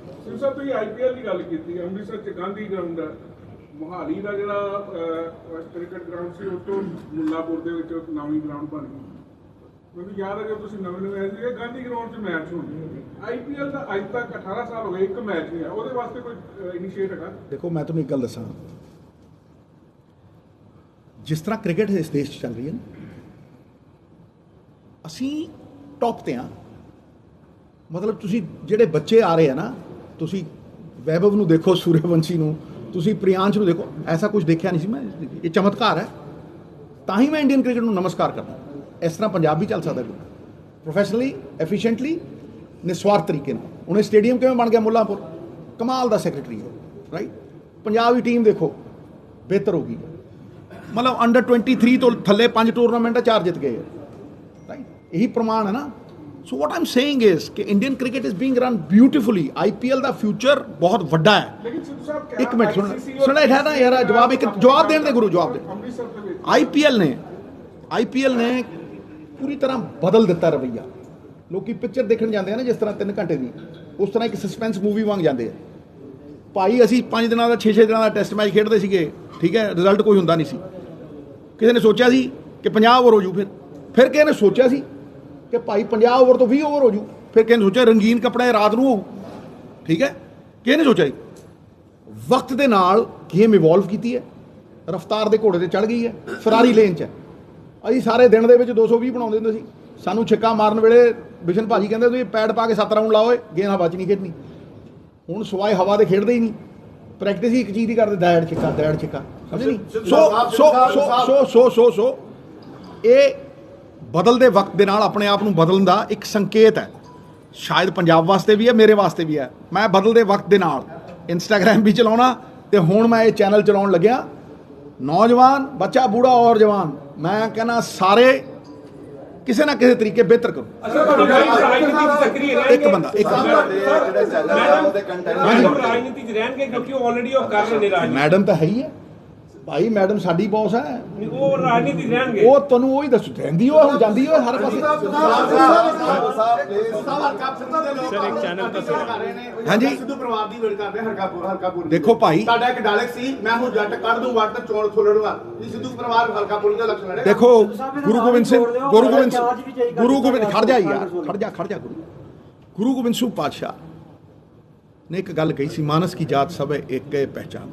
ਸਿਰ ਸਾਹਿਬ ਤੁਸੀਂ ਆਈਪੀਐਲ ਦੀ ਗੱਲ ਕੀਤੀ ਹੈ, ਅੰਮ੍ਰਿਤਸਰ ਚ ਗਾਂਧੀ ਗਰਾਊਂਡ ਹੈ। ਮੋਹਾਲੀ ਦਾ ਜਿਹੜਾ ਕ੍ਰਿਕਟ ਗਰਾਊਂਡ ਸੀ, ਉਹ ਤੋਂ ਮੁੱਲਾਪੁਰ ਦੇ ਵਿੱਚ ਨਵੀਂ ਗਰਾਊਂਡ ਬਣ ਗਈ। ਮੈਨੂੰ ਯਾਦ ਹੈ ਜਦੋਂ ਤੁਸੀਂ ਨਵੇਂ ਨਵੇਂ ਆਏ ਸੀ ਗਾਂਧੀ ਗਰਾਊਂਡ 'ਚ ਮੈਚ ਹੁੰਦੇ ਆਈਪੀਐਲ ਦਾ ਅੱਜ ਤੱਕ 18 ਸਾਲ ਹੋ ਗਏ, ਇੱਕ ਮੈਚ ਨਹੀਂ ਆ ਉਹਦੇ ਵਾਸਤੇ ਕੋਈ ਇਨੀਸ਼ੀਏਟ ਹੈਗਾ? ਦੇਖੋ, ਮੈਂ ਤੁਹਾਨੂੰ ਇੱਕ ਗੱਲ ਦੱਸਾਂ। ਜਿਸ ਤਰ੍ਹਾਂ ਕ੍ਰਿਕਟ ਇਸ ਦੇਸ਼ 'ਚ ਚੱਲ ਰਹੀ ਹੈ ਨਾ, ਅਸੀਂ ਟੌਪ ਤੇ ਆ ਮਤਲਬ ਤੁਸੀਂ ਜਿਹੜੇ ਬੱਚੇ ਆ ਰਹੇ ਆ ਨਾ ਤੁਸੀਂ ਵੈਭਵ ਨੂੰ ਦੇਖੋ, ਸੂਰਯਵੰਸ਼ੀ ਨੂੰ, ਤੁਸੀਂ ਪ੍ਰਿਆੰਸ਼ ਨੂੰ ਦੇਖੋ, ਐਸਾ ਕੁਝ ਦੇਖਿਆ ਨਹੀਂ ਸੀ ਮੈਂ। ਇਹ ਚਮਤਕਾਰ ਹੈ। ਤਾਂ ਹੀ ਮੈਂ ਇੰਡੀਅਨ ਕ੍ਰਿਕਟ ਨੂੰ ਨਮਸਕਾਰ ਕਰਦਾ ਇਸ ਤਰ੍ਹਾਂ ਪੰਜਾਬ ਵੀ ਚੱਲ ਸਕਦਾ ਪ੍ਰੋਫੈਸ਼ਨਲੀ ਐਫੀਸ਼ੀਐਂਟਲੀ ਨਿਸਵਾਰਥ ਤਰੀਕੇ ਨਾਲ। ਉਹਨੇ ਸਟੇਡੀਅਮ ਕਿਵੇਂ ਬਣ ਗਿਆ ਮੁੱਲਾਪੁਰ? ਕਮਾਲ ਦਾ ਸੈਕਟਰੀ ਹੈ ਰਾਈਟ ਪੰਜਾਬ ਦੀ ਟੀਮ ਦੇਖੋ, ਬਿਹਤਰ ਹੋ ਗਈ ਮਤਲਬ ਅੰਡਰ 23 ਤੋਂ ਥੱਲੇ ਪੰਜ ਟੂਰਨਾਮੈਂਟ ਚਾਰ ਜਿੱਤ ਗਏ ਰਾਈਟ ਇਹੀ ਪ੍ਰਮਾਣ ਹੈ ਨਾ। ਸੋ ਵਾਟ ਆਮ ਸੇਇੰਗ ਇਸ ਕਿ Indian cricket is being run beautifully IPL the future ਬਹੁਤ ਵੱਡਾ ਹੈ ਇੱਕ ਮਿੰਟ ਸੁਣ ਸੁਣਾ ਹੈ ਨਾ ਯਾਰ ਜਵਾਬ ਇੱਕ ਜਵਾਬ ਦੇਣ ਦੇ ਗੁਰੂ ਜਵਾਬ ਦੇ ਆਈਪੀਐਲ ਨੇ ਆਈਪੀਐਲ ਨੇ ਪੂਰੀ ਤਰ੍ਹਾਂ ਬਦਲ ਦਿੱਤਾ ਰਵਈਆ ਲੋਕੀ ਪਿਕਚਰ ਦੇਖਣ ਜਾਂਦੇ ਆ ਨਾ ਜਿਸ ਤਰ੍ਹਾਂ 3 ਘੰਟੇ ਦੀ ਉਸ ਤਰ੍ਹਾਂ ਇੱਕ ਸਸਪੈਂਸ ਮੂਵੀ ਵਾਂਗ ਜਾਂਦੇ ਆ ਭਾਈ ਅਸੀਂ 5 ਦਿਨਾਂ ਦਾ 6-6 ਦਿਨਾਂ ਦਾ ਟੈਸਟ ਮੈਚ ਖੇਡਦੇ ਸੀਗੇ ਠੀਕ ਹੈ ਰਿਜ਼ਲਟ ਕੋਈ ਹੁੰਦਾ ਨਹੀਂ ਸੀ ਕਿਸੇ ਨੇ ਸੋਚਿਆ ਸੀ ਕਿ 50 ਓਵਰ ਹੋ ਜੂ ਫਿਰ ਫਿਰ ਕਿਸੇ ਨੇ ਸੋਚਿਆ ਸੀ ਕਿ ਭਾਈ 50 ਓਵਰ ਤੋਂ 20 ਓਵਰ ਹੋ ਜੂ। ਫਿਰ ਕਿਸੇ ਨੇ ਸੋਚਿਆ ਰੰਗੀਨ ਕੱਪੜੇ ਰਾਤ ਨੂੰ ਹੋਊ? ਠੀਕ ਹੈ? ਕਿਸੇ ਨੇ ਸੋਚਿਆ ਜੀ? ਵਕਤ ਦੇ ਨਾਲ ਗੇਮ ਇਵੋਲਵ ਕੀਤੀ ਹੈ। ਰਫਤਾਰ ਦੇ ਘੋੜੇ ਤੇ ਚੜ ਗਈ ਹੈ। ਫਰਾਰੀ ਲੇਨ 'ਚ ਹੈ। ਅਸੀਂ ਸਾਰੇ ਦਿਨ ਦੇ ਵਿੱਚ 220 ਬਣਾਉਂਦੇ ਹੁੰਦੇ ਸੀ। ਸਾਨੂੰ ਛੱਕਾ ਮਾਰਨ ਵੇਲੇ ਬਿਸ਼ਨ ਭਾਜੀ ਕਹਿੰਦੇ ਤੁਸੀਂ ਪੈਡ ਪਾ ਕੇ 7 ਰਾਉਂਡ ਲਾਓ ਗੇਮ ਹਵਾ 'ਚ ਨਹੀਂ ਖੇਡਣੀ। ਹੁਣ ਸਵਾਏ ਹਵਾ ਦੇ ਖੇਡਦੇ ਹੀ ਨਹੀਂ। ਪ੍ਰੈਕਟਿਸ ਹੀ ਇੱਕ ਚੀਜ਼ ਦੀ ਕਰਦੇ ਦੈੜ ਛੱਕਾ ਦੈੜ ਛੱਕਾ। ਸਮਝ ਨਹੀਂ ਸੋ ਸੋ ਸੋ ਸੋ ਸੋ। ਇਹ ਬਦਲਦੇ ਵਕਤ ਦੇ ਨਾਲ ਆਪਣੇ ਆਪ ਨੂੰ ਬਦਲਣ ਦਾ ਇੱਕ ਸੰਕੇਤ ਹੈ। ਸ਼ਾਇਦ ਪੰਜਾਬ ਵਾਸਤੇ ਵੀ ਹੈ ਮੇਰੇ ਵਾਸਤੇ ਵੀ ਹੈ। ਮੈਂ ਬਦਲਦੇ ਵਕਤ ਦੇ ਨਾਲ ਇੰਸਟਾਗ੍ਰam ਵੀ ਚਲਾਉਣਾ ਤੇ ਹੁਣ ਮੈਂ ਇਹ ਚੈਨਲ ਚਲਾਉਣ ਲੱਗਿਆ। ਨੌਜਵਾਨ ਬੱਚਾ ਬੂੜਾ ਔਰ ਜਵਾਨ ਮੈਂ ਕਹਿੰਦਾ ਸਾਰੇ ਕਿਸੇ ਨਾ ਕਿਸੇ ਤਰੀਕੇ ਬਿਹਤਰ ਕਰੋ। ਅੱਛਾ ਤੁਹਾਡੀ ਰਾਜਨੀਤੀ ਚ ਸਕਰੀ ਰਹਿਣਗੇ ਇੱਕ ਬੰਦਾ ਇੱਕ ਜਿਹੜੇ ਚੈਨਲ ਉਹਦੇ ਕੰਟੈਂਟ ਮੈਡਮ ਰਾਜਨੀਤੀ ਚ ਰਹਿਣਗੇ ਕਿਉਂਕਿ ਉਹ ਆਲਰੇਡੀ ਉਹ ਕਰ ਰਹੇ ਨੇ ਰਾਜਨੀਤੀ। ਮੈਡਮ ਤਾਂ ਹੈ ਹੀ ਹੈ। ਭਾਈ ਮੈਡਮ ਸਾਡੀ ਬੌਸ ਹੈ ਉਹ ਰਾਜਨੀਤੀ ਰਹਿਣਗੇ ਉਹ ਤੁਹਾਨੂੰ ਉਹੀ ਦੱਸੂ ਰਹਿੰਦੀ ਉਹ ਹੁਣ ਜਾਂਦੀ ਉਹ ਹਰ ਪਾਸੇ ਸਰ ਇੱਕ ਚੈਨਲ ਤਾਂ ਸਰ ਹਾਂਜੀ ਸਿੱਧੂ ਪਰਿਵਾਰ ਦੀ ਵੇਟ ਕਰਦੇ ਹਰਕਾਪੁਰ ਹਰਕਾਪੁਰ ਦੇਖੋ ਭਾਈ ਸਾਡਾ ਇੱਕ ਡਾਇਲੈਕਟ ਸੀ ਮੈਂ ਹੁਣ ਜੱਟ ਕੱਢ ਦੂੰ ਵੱਟ ਚੋਲ ਛੋਲੜੂਗਾ ਇਹ ਸਿੱਧੂ ਪਰਿਵਾਰ ਹਰਕਾਪੁਰ ਦੇ ਇਲੈਕਸ਼ਨ ਲੜੇਗਾ ਦੇਖੋ ਗੁਰੂ ਗੋਬਿੰਦ ਸਿੰਘ ਗੁਰੂ ਗੋਬਿੰਦ ਸਿੰਘ ਗੁਰੂ ਗੋਬਿੰਦ ਖੜ ਜਾ ਯਾਰ ਖੜ ਜਾ ਖੜ ਜਾ ਗੁਰੂ ਗੁਰੂ ਗੋਬਿੰਦ ਸਿੰਘ ਪਾਤਸ਼ਾਹ ਨੇ ਇੱਕ ਗੱਲ ਕਹੀ ਸੀ ਮਾਨਸ ਕੀ ਜਾਤ ਸਭ ਹੈ ਇੱਕ ਹੈ ਪਹਿਚਾਨ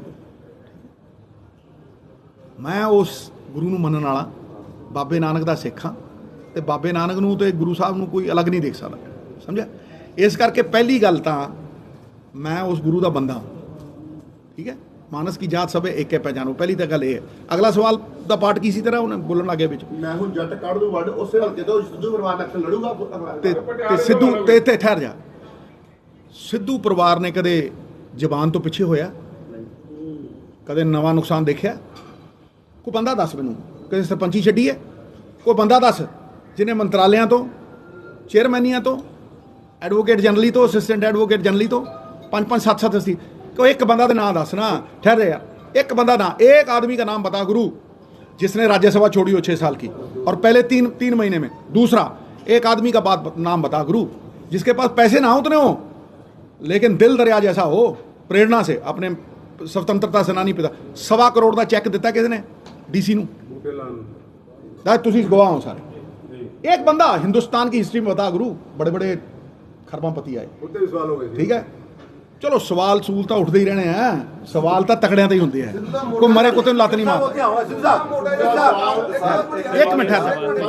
ਮੈਂ ਉਸ ਗੁਰੂ ਨੂੰ ਮੰਨਣ ਵਾਲਾ ਬਾਬੇ ਨਾਨਕ ਦਾ ਸਿੱਖ ਹਾਂ ਤੇ ਬਾਬੇ ਨਾਨਕ ਨੂੰ ਤੇ ਗੁਰੂ ਸਾਹਿਬ ਨੂੰ ਕੋਈ ਅਲੱਗ ਨਹੀਂ ਦੇਖ ਸਕਦਾ ਸਮਝਿਆ? ਇਸ ਕਰਕੇ ਪਹਿਲੀ ਗੱਲ ਤਾਂ ਮੈਂ ਉਸ ਗੁਰੂ ਦਾ ਬੰਦਾ ਹਾਂ। ਠੀਕ ਹੈ? ਮਾਨਸ ਕੀ ਜਾਤ ਸਭ ਹੈ ਪਹਿਚਾਨੋ ਪਹਿਲੀ ਤਾਂ ਗੱਲ ਇਹ ਹੈ। ਅਗਲਾ ਸਵਾਲ ਦਾ ਪਾਰਟ ਕੀ ਸੀ ਤੇਰਾ? ਉਹਨੇ ਬੋਲਣ ਲੱਗੇ ਵਿੱਚ। ਮੈਂ ਹੁਣ ਜੱਟ ਕੱਢ ਦੂੰ ਵੱਟ ਉਸੇ ਹਲਕੇ ਤੋਂ ਸਿੱਧੂ ਪਰਿਵਾਰ ਨਾਲ ਲੜੂਗਾ ਤੇ ਤੇ ਸਿੱਧੂ ਤੇ ਤੇ ਠਹਿਰ ਜਾ। ਸਿੱਧੂ ਪਰਿਵਾਰ ਨੇ ਕਦੇ ਜ਼ਬਾਨ ਤੋਂ ਪਿੱਛੇ ਹੋਇਆ? ਕਦੇ ਨਵਾਂ ਨੁਕਸਾਨ ਦੇਖਿਆ? ਕੋਈ ਬੰਦਾ ਦੱਸ ਮੈਨੂੰ ਕਦੇ ਸਰਪੰਚੀ ਛੱਡੀ ਹੈ ਕੋਈ ਬੰਦਾ ਦੱਸ ਜਿਹਨੇ ਮੰਤਰਾਲਿਆਂ ਤੋਂ ਚੇਅਰਮੈਨੀਆਂ ਤੋਂ ਐਡਵੋਕੇਟ ਜਨਰਲੀ ਤੋਂ ਅਸਿਸਟੈਂਟ ਐਡਵੋਕੇਟ ਜਨਰਲੀ ਤੋਂ ਪੰਜ ਪੰਜ ਸੱਤ ਸੱਤ ਸੀ ਕੋਈ ਇੱਕ ਬੰਦਾ ਦੇ ਨਾਮ ਦੱਸ ਨਾ ठहर यार एक बंदा ना एक आदमी का नाम बता गुरु जिसने राज्यसभा छोड़ी हो छह साल की और पहले तीन तीन महीने में दूसरा एक आदमी का बात नाम बता गुरु जिसके पास पैसे ना हो उतने हो लेकिन दिल दरिया जैसा हो प्रेरणा से अपने स्वतंत्रता सेनानी पिता सवा करोड़ का चेक दिता किसने डीसी ਨੂੰ ਦਾ ਤੁਸੀਂ ਗਵਾਹ ਹੋ ਸਾਰੇ ਇੱਕ ਬੰਦਾ ਹਿੰਦੁਸਤਾਨ की हिस्ट्री में बता गुरु बड़े बड़े खरबापति आए ਉੱਤੇ ਵੀ ਸਵਾਲ ਹੋ ਗਏ ਸੀ ठीक है ਚਲੋ ਸਵਾਲ ਸੂਲ ਤਾਂ ਉੱਠਦੇ ਹੀ ਰਹਿਣੇ ਆ। ਸਵਾਲ ਤਾਂ ਤਕੜਿਆਂ ਤੇ ਹੀ ਹੁੰਦੇ ਆ। ਕੋਈ ਮਰੇ ਕੁੱਤੇ ਨੂੰ ਲੱਤ ਨਹੀਂ ਸਾਹਿਬ ਮਾਰ ਉੱਥੇ ਆਓ ਸਿੱਧੂ ਸਾਹਿਬ ਸਿੱਧੂ ਸਾਹਿਬ ਇੱਕ ਮਿੰਟ ਹੈ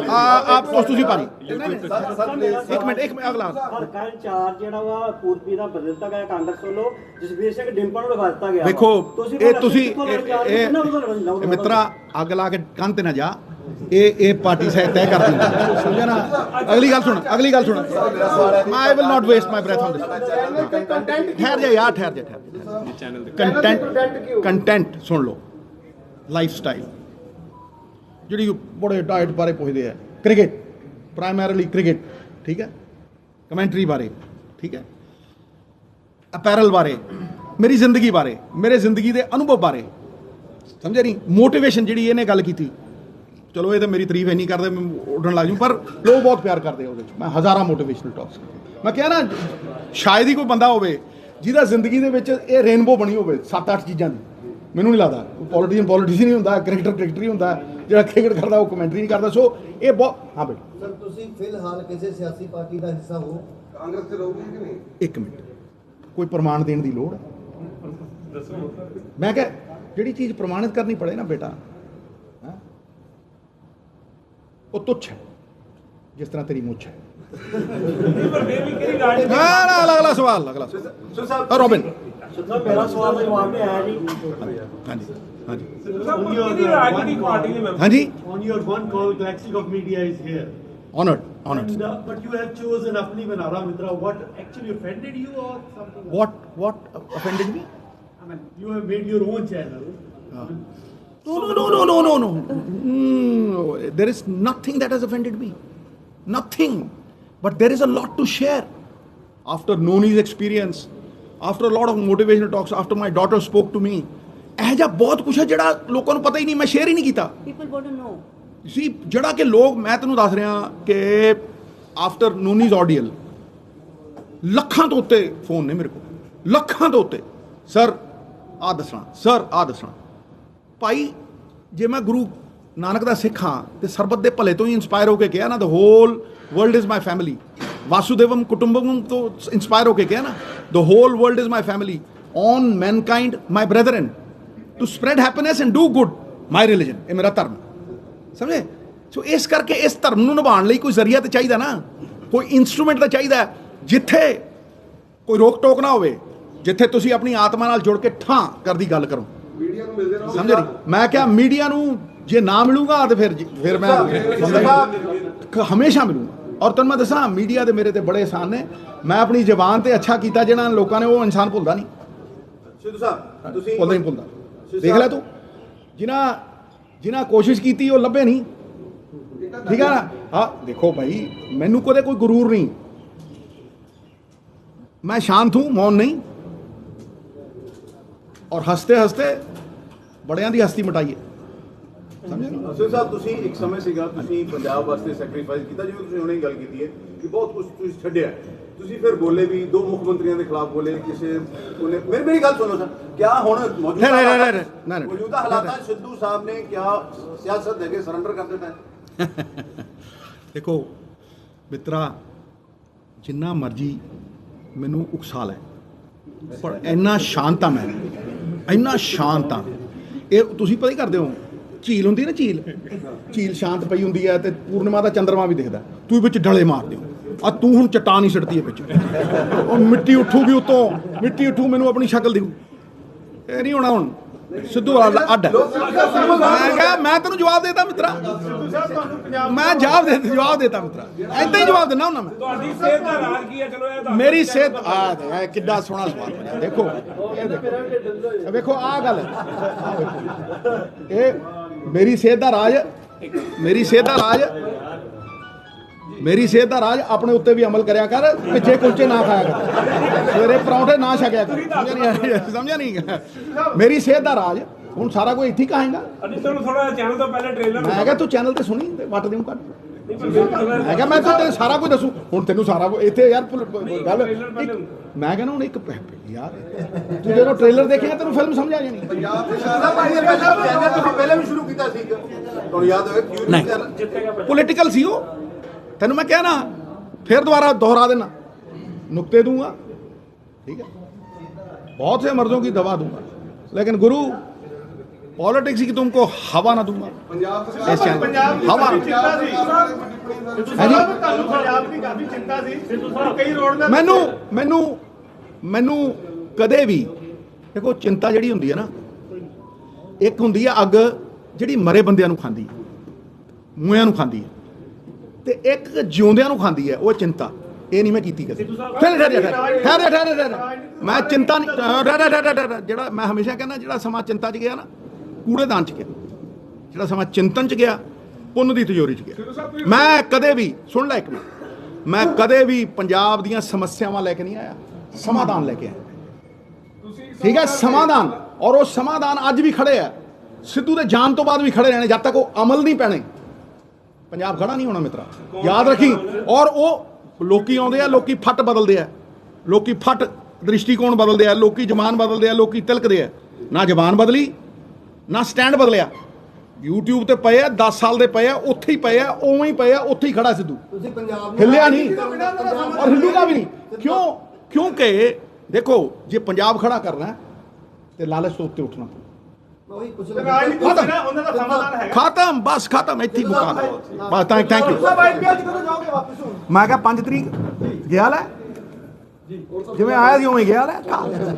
ਆ ਆਪ ਉਸ ਤੁਸੀਂ ਪਾਣੀ ਇੱਕ ਮਿੰਟ ਇੱਕ ਮਿੰਟ ਅਗਲਾ। ਹਲਕਾ ਇੰਚਾਰਜ ਜਿਹੜਾ ਵਾ ਪੂਰਬੀ ਦਾ ਬਦਲ ਦਿੱਤਾ ਗਿਆ ਕਾਂਗਰਸ ਵੱਲੋਂ। ਜਸਵੀਰ ਸਿੰਘ ਡਿੰਪਲ ਨੂੰ ਲਗਾ ਦਿੱਤਾ ਗਿਆ। ਵੇਖੋ ਇਹ ਤੁਸੀਂ? ਇਹ ਮਿੱਤਰਾ ਅੱਗ ਲਾ ਕੇ ਕੰਨ ਤੇ ਨਾ ਜਾ। ਇਹ ਇਹ ਪਾਰਟੀ ਸਹਿ ਤੈਅ ਕਰ ਦਿੰਦਾ ਸਮਝਿਆ ਨਾ? ਅਗਲੀ ਗੱਲ ਸੁਣ, ਅਗਲੀ ਗੱਲ ਸੁਣ। I will not waste my breath on this ਠਹਿਰ ਜਾ ਯਾਰ, ਠਹਿਰ ਜਾ, ਠਹਿਰ ਕੰਟੈਂਟ ਕੰਟੈਂਟ ਸੁਣ ਲਓ। ਲਾਈਫ ਸਟਾਈਲ ਜਿਹੜੀ ਬੜੇ ਡਾਈਟ ਬਾਰੇ ਪੁੱਛਦੇ ਆ। ਕ੍ਰਿਕਟ ਪ੍ਰਾਇਮਰੀਲੀ ਕ੍ਰਿਕਟ ਠੀਕ ਹੈ? ਕਮੈਂਟਰੀ ਬਾਰੇ। ਠੀਕ ਹੈ? ਅਪੈਰਲ ਬਾਰੇ। ਮੇਰੀ ਜ਼ਿੰਦਗੀ ਬਾਰੇ। ਮੇਰੇ ਜ਼ਿੰਦਗੀ ਦੇ ਅਨੁਭਵ ਬਾਰੇ। ਸਮਝਿਆ ਨਹੀਂ? ਮੋਟੀਵੇਸ਼ਨ ਜਿਹੜੀ ਇਹਨੇ ਗੱਲ ਕੀਤੀ। ਚਲੋ ਇਹ ਤਾਂ ਮੇਰੀ ਤਾਰੀਫ ਨਹੀਂ ਕਰਦੇ ਮੈਂ ਉੱਡਣ ਲੱਗ ਜੂ ਪਰ ਲੋਕ ਬਹੁਤ ਪਿਆਰ ਕਰਦੇ ਆ ਉਹਦੇ ਵਿੱਚ ਮੈਂ ਹਜ਼ਾਰਾਂ ਮੋਟੀਵੇਸ਼ਨਲ ਟਾਕਸ ਮੈਂ ਕਿਹਾ ਨਾ ਸ਼ਾਇਦ ਹੀ ਕੋਈ ਬੰਦਾ ਹੋਵੇ ਜਿਹਦਾ ਜ਼ਿੰਦਗੀ ਦੇ ਵਿੱਚ ਇਹ ਰੇਨਬੋ ਬਣੀ ਹੋਵੇ ਸੱਤ ਅੱਠ ਚੀਜ਼ਾਂ ਦੀ। ਮੈਨੂੰ ਨਹੀਂ ਲੱਗਦਾ। ਪੋਲੀਟੀਸ਼ੀਅਨ ਪੋਲੀਟੀਸ਼ੀਅਨ ਹੀ ਹੁੰਦਾ ਕ੍ਰਿਕਟਰ ਕ੍ਰਿਕਟਰ ਹੀ ਹੁੰਦਾ ਜਿਹੜਾ ਕ੍ਰਿਕਟ ਕਰਦਾ ਉਹ ਕਮੈਂਟਰੀ ਨਹੀਂ ਕਰਦਾ। ਸੋ ਇਹ ਬਹੁਤ ਹਾਂ ਬੇਟਾ ਸਰ ਤੁਸੀਂ ਫਿਲਹਾਲ ਕਿਸੇ ਸਿਆਸੀ ਪਾਰਟੀ ਦਾ ਹਿੱਸਾ ਹੋ? ਕਾਂਗਰਸ ਤੇ ਰਹੋਗੇ ਕਿ ਨਹੀਂ? ਇੱਕ ਮਿੰਟ। ਕੋਈ ਪ੍ਰਮਾਣ ਦੇਣ ਦੀ ਲੋੜ ਹੈ? ਮੈਂ ਕਿਹਾ ਜਿਹੜੀ ਚੀਜ਼ ਪ੍ਰਮਾਣਿਤ ਕਰਨੀ ਪੜੇ ਨਾ ਬੇਟਾ तुच्छ है जिस तरह तेरी मुच्छ है अगला अगला अगला सवाल सवाल हाँ जी हाँ there is nothing that has offended me nothing but there is a lot to share after Noni's experience after a lot of motivational talks after my daughter spoke to me ਇਹ ਜਿਹਾ ਬਹੁਤ ਕੁਝ ਹੈ ਜਿਹੜਾ ਲੋਕਾਂ ਨੂੰ ਪਤਾ ਹੀ ਨਹੀਂ ਮੈਂ ਸ਼ੇਅਰ ਹੀ ਨਹੀਂ ਕੀਤਾ People want to know. ਸੀ ਜਿਹੜਾ ਕਿ ਲੋਕ ਮੈਂ ਤੈਨੂੰ ਦੱਸ ਰਿਹਾ ਕਿ ਆਫਟਰ ਨੂਨੀਜ਼ ਆਡੀਅਲ ਲੱਖਾਂ ਤੋਂ ਉੱਤੇ ਫੋਨ ਨੇ ਮੇਰੇ ਕੋਲ ਲੱਖਾਂ ਤੋਂ ਉੱਤੇ ਸਰ ਆ ਦੱਸਣਾ ਸਰ ਆ ਦੱਸਣਾ ਭਾਈ ਜੇ ਮੈਂ ਗੁਰੂ ਨਾਨਕ ਦਾ ਸਿੱਖ ਹਾਂ ਤੇ ਸਰਬੱਤ ਦੇ ਭਲੇ ਤੋਂ ਹੀ ਇਨਸਪਾਇਰ ਹੋ ਕੇ ਕਿਹਾ ਨਾ the whole world is my family ਵਾਸੁਦੇਵਮ ਕੁਟੁੰਬਕਮ ਤੋਂ ਇਨਸਪਾਇਰ ਹੋ ਕੇ ਕਿਹਾ ਨਾ the whole world is my family on mankind my brethren to spread happiness and do good my religion ਇਹ ਮੇਰਾ ਧਰਮ। ਸਮਝੇ? ਸੋ ਇਸ ਕਰਕੇ ਇਸ ਧਰਮ ਨੂੰ ਨਿਭਾਉਣ ਲਈ ਕੋਈ ਜ਼ਰੀਆ ਤਾਂ ਚਾਹੀਦਾ ਨਾ। ਕੋਈ ਇਨਸਟਰੂਮੈਂਟ ਤਾਂ ਚਾਹੀਦਾ। ਜਿੱਥੇ ਕੋਈ ਰੋਕ ਟੋਕ ਨਾ ਹੋਵੇ ਜਿੱਥੇ ਤੁਸੀਂ ਆਪਣੀ ਆਤਮਾ ਨਾਲ ਜੁੜ ਕੇ ਠਾਂ ਕਰਦੀ ਗੱਲ ਕਰੋ। ਮੀਡੀਆ ਨੂੰ ਮਿਲਦੇ ਰਹੋ। ਸਮਝ? ਰਹੀ ਮੈਂ ਕਿਹਾ ਮੀਡੀਆ ਨੂੰ ਜੇ ਨਾ ਮਿਲੂਗਾ ਤੇ ਫਿਰ ਫਿਰ ਮੈਂ ਕ- ਹਮੇਸ਼ਾ ਮਿਲੂਗਾ ਔਰ ਤੁਹਾਨੂੰ ਮੈਂ ਦੱਸਾਂ ਮੀਡੀਆ ਦੇ ਮੇਰੇ ਤੇ ਬੜੇ ਅਹਿਸਾਨ ਨੇ ਮੈਂ ਆਪਣੀ ਜ਼ਬਾਨ ਤੇ ਅੱਛਾ ਕੀਤਾ ਜਿਹਨਾਂ ਲੋਕਾਂ ਨੇ ਉਹ ਇਨਸਾਨ ਭੁੱਲਦਾ ਨਹੀਂ ਸਿੱਧੂ ਸਾਹਿਬ ਤੁਸੀਂ ਭੁੱਲਦਾ ਨਹੀਂ ਭੁੱਲਦਾ ਦੇਖ ਲੈ ਤੂੰ ਜਿਨ੍ਹਾਂ ਜਿਨ੍ਹਾਂ ਕੋਸ਼ਿਸ਼ ਕੀਤੀ ਉਹ ਲੱਭੇ ਨਹੀਂ ਠੀਕ ਆ ਨਾ ਹਾਂ ਦੇਖੋ ਭਾਈ ਮੈਨੂੰ ਕਦੇ ਕੋਈ ਗਰੂਰ ਨਹੀਂ मैं शांत हूं मौन नहीं और हंसते हंसते बड़ियां ਦੀ ਹਸਤੀ ਮਟਾਈਏ ਸਮਝੇ ਨਾ ਸਿੱਧੂ ਸਾਹਿਬ ਤੁਸੀਂ ਇੱਕ ਸਮੇਂ ਸੀਗਾ ਤੁਸੀਂ ਪੰਜਾਬ ਵਾਸਤੇ ਸੈਕਰੀਫਾਈਸ ਕੀਤਾ ਜਿਵੇਂ ਤੁਸੀਂ ਹੁਣੇ ਗੱਲ ਕੀਤੀ ਹੈ ਕਿ ਬਹੁਤ ਕੁਝ ਤੁਸੀਂ ਛੱਡਿਆ। ਤੁਸੀਂ ਫਿਰ ਬੋਲੇ ਵੀ ਦੋ ਮੁੱਖ ਮੰਤਰੀਆਂ ਦੇ ਖਿਲਾਫ ਬੋਲੇ ਕਿਸੇ ਉਹਨੇ ਮੇਰੀ ਮੇਰੀ ਗੱਲ ਸੁਣੋ ਸਰ ਕਿਆ ਹੁਣ ਮੌਜੂਦਾ ਨਹੀਂ, ਨਹੀਂ, ਨਹੀਂ, ਹਾਲਾਤਾਂ- ਨਹੀਂ, ਨਹੀਂ, ਨਹੀਂ। ਮੌਜੂਦਾ ਹਾਲਾਤਾਂ ਸਿੱਧੂ ਸਾਹਿਬ ਨੇ ਕਿਆ ਸਿਆਸਤ ਦੇ ਕੇ ਸਰੈਂਡਰ ਕਰ ਦਿੱਤਾ ਦੇਖੋ ਮਿੱਤਰਾ ਜਿੰਨਾ ਮਰਜ਼ੀ ਮੈਨੂੰ ਉਕਸਾ ਲੈ ਪਰ ਇੰਨਾ ਸ਼ਾਂਤ ਆ ਮੈਂ ਇੰਨਾ ਸ਼ਾਂਤ ਆ ਇਹ ਤੁਸੀਂ ਪਤਾ ਹੀ ਕਰਦੇ ਹੋ ਝੀਲ ਹੁੰਦੀ ਨਾ ਝੀਲ ਝੀਲ ਸ਼ਾਂਤ ਪਈ ਹੁੰਦੀ ਹੈ ਤੇ ਪੂਰਨਿਮਾ ਦਾ ਚੰਦਰਮਾ ਵੀ ਦਿਖਦਾ। ਤੂੰ ਵਿੱਚ ਡਲੇ ਮਾਰਦੇ ਹੋ ਆ ਤੂੰ ਹੁਣ ਚਟਾਨ ਹੀ ਛੱਡਦੀ ਹੈ ਵਿੱਚ। ਉਹ ਮਿੱਟੀ ਉੱਠੂਗੀ ਉਤੋਂ। ਮਿੱਟੀ ਉੱਠੂ ਮੈਨੂੰ ਆਪਣੀ ਸ਼ਕਲ ਦਿਖੂ। ਇਹ ਨਹੀਂ ਹੋਣਾ ਹੁਣ। ਸਿੱਧੂ ਵਾਲਾ ਅੱਡ। ਮੈਂ ਕਿਹਾ ਮੈਂ ਤੈਨੂੰ ਜਵਾਬ ਦੇਤਾ ਮਿੱਤਰਾ। ਮੈਂ ਜਵਾਬ ਦੇ ਜਵਾਬ ਦੇਤਾ ਮਿੱਤਰਾ। ਐਦਾਂ ਹੀ ਜਵਾਬ ਦਿੰਦਾ ਹੁੰਦਾ ਮੈਂ। ਤੁਹਾਡੀ ਸਿਹਤ ਦਾ ਰਾਜ ਕੀ ਹੈ? ਚਲੋ ਇਹ ਮੇਰੀ ਸਿਹਤ ਆ ਦੇ, ਕਿੱਡਾ ਸੋਹਣਾ ਸਵਾਲ ਬਣਿਆ। ਦੇਖੋ। ਇਹ ਦੇਖੋ। ਆ ਗੱਲ। ਇਹ ਮੇਰੀ ਸਿਹਤ ਦਾ ਰਾਜ ਮੇਰੀ ਸਿਹਤ ਦਾ ਰਾਜ ਮੇਰੀ ਸਿਹਤ ਦਾ ਰਾਜ ਆਪਣੇ ਉੱਤੇ ਵੀ ਅਮਲ ਕਰਿਆ ਕਰ ਪਿੱਛੇ ਕੁਲਚੇ ਨਾ ਖਾਇਆ ਕਰ। ਸਵੇਰੇ ਪਰੌਂਠੇ ਨਾ ਛਕਿਆ ਕਰ। ਸਮਝਿਆ ਨਹੀਂ ਮੇਰੀ ਸਿਹਤ ਦਾ ਰਾਜ ਹੁਣ ਸਾਰਾ ਕੋਈ ਇੱਥੇ ਹੀ ਕਹਾਂਗਾ। ਤੁਹਾਨੂੰ ਥੋੜਾ ਚੈਨਲ ਤੋਂ ਪਹਿਲੇ ਟ੍ਰੇਲਰ ਮੈਂ ਕਿਹਾ ਤੂੰ ਚੈਨਲ ਤੇ ਸੁਣੀ ਵੱਟ ਦੇਉਂ ਕੱਢ ਮੈਂ ਕਿਹਾ ਮੈਂ ਤਾਂ ਸਾਰਾ ਕੁਝ ਦੱਸੂ। ਹੁਣ ਤੈਨੂੰ ਸਾਰਾ ਕੁਝ ਇੱਥੇ ਯਾਰ ਗੱਲ ਮੈਂ ਕਹਿੰਦਾ ਹੁਣ ਇੱਕ ਯਾਰ ਤੂੰ ਜਦੋਂ ਟ੍ਰੇਲਰ ਦੇਖੇਗਾ ਤੈਨੂੰ ਫਿਲਮ ਸਮਝ ਆ ਜਾਣੀ। ਪੰਜਾਬ ਸਰਕਾਰ ਦਾ ਭਾਈ ਇਹ ਤੁਸੀਂ ਪਹਿਲਾਂ ਵੀ ਸ਼ੁਰੂ ਕੀਤਾ ਸੀ ਤੁਹਾਨੂੰ ਯਾਦ ਹੋਵੇ ਨਹੀਂ। ਪੋਲੀਟੀਕਲ ਸੀ ਉਹ। ਤੈਨੂੰ ਮੈਂ ਕਿਹਾ ਨਾ ਫਿਰ ਦੁਬਾਰਾ ਦੁਹਰਾ ਦੇਣਾ। ਨੁਕਤੇ ਦੂੰਗਾ। ਠੀਕ ਹੈ। ਬਹੁਤ ਸੇ ਮਰਜ਼ੋਂ ਕੀ ਦਵਾ ਦੂੰਗਾ। ਲੇਕਿਨ ਗੁਰੂ ਪੋਲਿਟਿਕਸ ਕਿ ਤੁਮਕੋ ਹਵਾ ਨਾ ਦੂੰਗਾ ਪੰਜਾਬ ਹਵਾ ਚਿੰਤਾ ਸੀ ਤੁਹਾਨੂੰ ਪੰਜਾਬ ਦੀ ਕਾਫੀ ਚਿੰਤਾ ਸੀ ਕਈ ਰੋਡ ਦਾ ਮੈਨੂੰ ਮੈਨੂੰ ਮੈਨੂੰ ਕਦੇ ਵੀ ਦੇਖੋ ਚਿੰਤਾ ਜਿਹੜੀ ਹੁੰਦੀ ਹੈ ਨਾ ਇੱਕ ਹੁੰਦੀ ਹੈ ਅੱਗ ਜਿਹੜੀ ਮਰੇ ਬੰਦਿਆਂ ਨੂੰ ਖਾਂਦੀ ਹੈ ਮੂਹਿਆਂ ਨੂੰ ਖਾਂਦੀ ਹੈ ਤੇ ਇੱਕ ਜਿਉਂਦਿਆਂ ਨੂੰ ਖਾਂਦੀ ਹੈ ਉਹ ਚਿੰਤਾ ਇਹ ਨਹੀਂ ਮੈਂ ਕੀਤੀ ਕਦੇ ਫਿਰ ਠਹਿਰ ਠਹਿਰ ਠਹਿਰ ਮੈਂ ਚਿੰਤਾ ਨਹੀਂ ਜਿਹੜਾ ਮੈਂ ਹਮੇਸ਼ਾ ਕਹਿੰਦਾ ਜਿਹੜਾ ਸਮਾਂ ਚਿੰਤਾ 'ਚ ਗਿਆ ਨਾ ਕੂੜੇਦਾਨ 'ਚ ਗਿਆ। ਜਿਹੜਾ ਸਮਾਂ ਚਿੰਤਨ 'ਚ ਗਿਆ ਪੁੰਨ ਦੀ ਤਿਜੋਰੀ 'ਚ ਗਿਆ। ਮੈਂ ਕਦੇ ਵੀ ਸੁਣ ਲੈ ਇੱਕ ਮਿੰਟ। ਮੈਂ ਕਦੇ ਵੀ ਪੰਜਾਬ ਦੀਆਂ ਸਮੱਸਿਆਵਾਂ ਲੈ ਕੇ ਨਹੀਂ ਆਇਆ ਸਮਾਧਾਨ ਲੈ ਕੇ ਆਇਆ। ਠੀਕ ਹੈ ਸਮਾਧਾਨ ਔਰ ਉਹ ਸਮਾਧਾਨ ਅੱਜ ਵੀ ਖੜੇ ਆ। ਸਿੱਧੂ ਦੇ ਜਾਣ ਤੋਂ ਬਾਅਦ ਵੀ ਖੜੇ ਰਹਿਣੇ ਜਦ ਤੱਕ ਉਹ ਅਮਲ ਨਹੀਂ ਪੈਣੇ। ਪੰਜਾਬ ਖੜਾ ਨਹੀਂ ਹੋਣਾ ਮਿੱਤਰਾ। ਯਾਦ ਰੱਖੀ। ਔਰ ਉਹ ਲੋਕੀ ਆਉਂਦੇ ਆ ਲੋਕੀ ਫੱਟ ਬਦਲਦੇ ਆ। ਲੋਕੀ ਫੱਟ ਦ੍ਰਿਸ਼ਟੀਕੋਣ ਬਦਲਦੇ ਆ ਲੋਕੀ ਜ਼ਬਾਨ ਬਦਲਦੇ ਆ ਲੋਕੀ ਤਿਲਕਦੇ ਆ। ਨਾ ਜ਼ਬਾਨ ਬਦਲੀ ਨਾ ਸਟੈਂਡ ਬਦਲਿਆ। YouTube ਤੇ ਪਏ ਆ 10 ਸਾਲ ਦੇ ਪਏ ਆ ਉੱਥੇ ਹੀ ਪਏ ਆ ਉਵੇਂ ਹੀ ਪਏ ਆ ਉੱਥੇ ਹੀ ਖੜਾ ਸਿੱਧੂ। ਤੁਸੀਂ ਪੰਜਾਬ ਨੂੰ ਹਿੱਲਿਆ ਨਹੀਂ। ਔਰ ਹਿੱਲੂਗਾ ਵੀ ਨਹੀਂ। ਕਿਉਂ? ਕਿਉਂਕਿ ਦੇਖੋ ਜੇ ਪੰਜਾਬ ਖੜਾ ਕਰਨਾ ਹੈ, ਤੇ ਲਾਲਚ ਤੋਂ ਉੱਤੇ ਉੱਠਣਾ ਖਤਮ ਬਸ ਖਤਮ ਇੱਥੇ ਹੀ ਮੁਕਾ ਦੋ ਬਸ ਥੈਂਕ ਥੈਂਕ ਯੂ ਮੈਂ ਕਿਹਾ 5 ਤਰੀਕ। ਗਿਆ ਲੈ? ਜਿਵੇਂ ਆਇਆ ਸੀ ਉਵੇਂ ਗਿਆ ਲੈ।